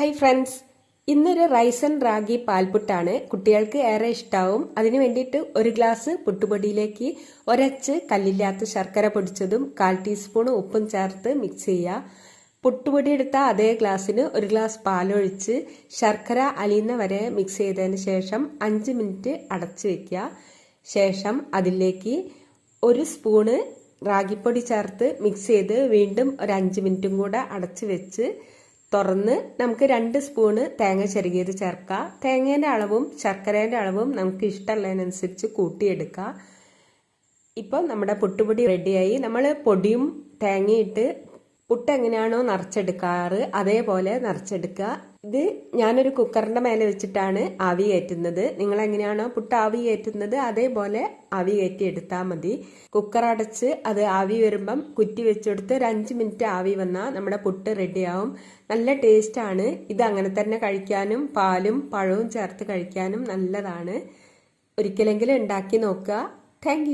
Hi friends ഇന്നൊരു rice and ragi പാൽപുട്ടാണ്. കുട്ടികൾക്ക് ഏറെ ഇഷ്ടാവും. അതിനു വേണ്ടിയിട്ട് ഒരു ഗ്ലാസ് പുട്ടുപൊടിയിലേക്ക് ഒരച്ച് കല്ലില്ലാത്ത ശർക്കര പൊടിച്ചതും കാൽ ടീസ്പൂൺ ഉപ്പും ചേർത്ത് മിക്സ് ചെയ്യുക. പുട്ടുപൊടി എടുത്ത അതേ ഗ്ലാസ്സിന് ഒരു ഗ്ലാസ് പാലൊഴിച്ച് ശർക്കര അലിയുന്ന വരെ മിക്സ് ചെയ്തതിന് ശേഷം അഞ്ച് മിനിറ്റ് അടച്ചു വെക്കുക. ശേഷം അതിലേക്ക് ഒരു സ്പൂണ് റാഗിപ്പൊടി ചേർത്ത് മിക്സ് ചെയ്ത് വീണ്ടും ഒരു അഞ്ച് മിനിറ്റും കൂടെ അടച്ചു വെച്ച് തുറന്ന് നമുക്ക് രണ്ട് സ്പൂണ് തേങ്ങ ചെറുകിയത് ചേർക്കാം തേങ്ങേന്റെ അളവും ശർക്കരേന്റെ അളവും നമുക്ക് ഇഷ്ടമുള്ളതിനനുസരിച്ച് കൂട്ടിയെടുക്കാം ഇപ്പം നമ്മുടെ പുട്ടുപൊടി റെഡിയായി നമ്മൾ പൊടിയും തേങ്ങയിട്ട് പുട്ട് എങ്ങനെയാണോ നിറച്ചെടുക്കാറ് അതേപോലെ നിറച്ചെടുക്കുക. ഇത് ഞാനൊരു കുക്കറിന്റെ മേലെ വെച്ചിട്ടാണ് ആവി കയറ്റുന്നത്. നിങ്ങൾ എങ്ങനെയാണോ പുട്ട് ആവി കയറ്റുന്നത് അതേപോലെ ആവി കയറ്റി എടുത്താൽ മതി. കുക്കർ അടച്ച് അത് ആവി വരുമ്പം കുറ്റി വെച്ചെടുത്ത് ഒരു അഞ്ച് മിനിറ്റ് ആവി വന്നാൽ നമ്മുടെ പുട്ട് റെഡിയാവും. നല്ല ടേസ്റ്റാണ്. ഇത് അങ്ങനെ തന്നെ കഴിക്കാനും പാലും പഴവും ചേർത്ത് കഴിക്കാനും നല്ലതാണ്. ഒരിക്കലെങ്കിലും ഉണ്ടാക്കി നോക്കുക. താങ്ക്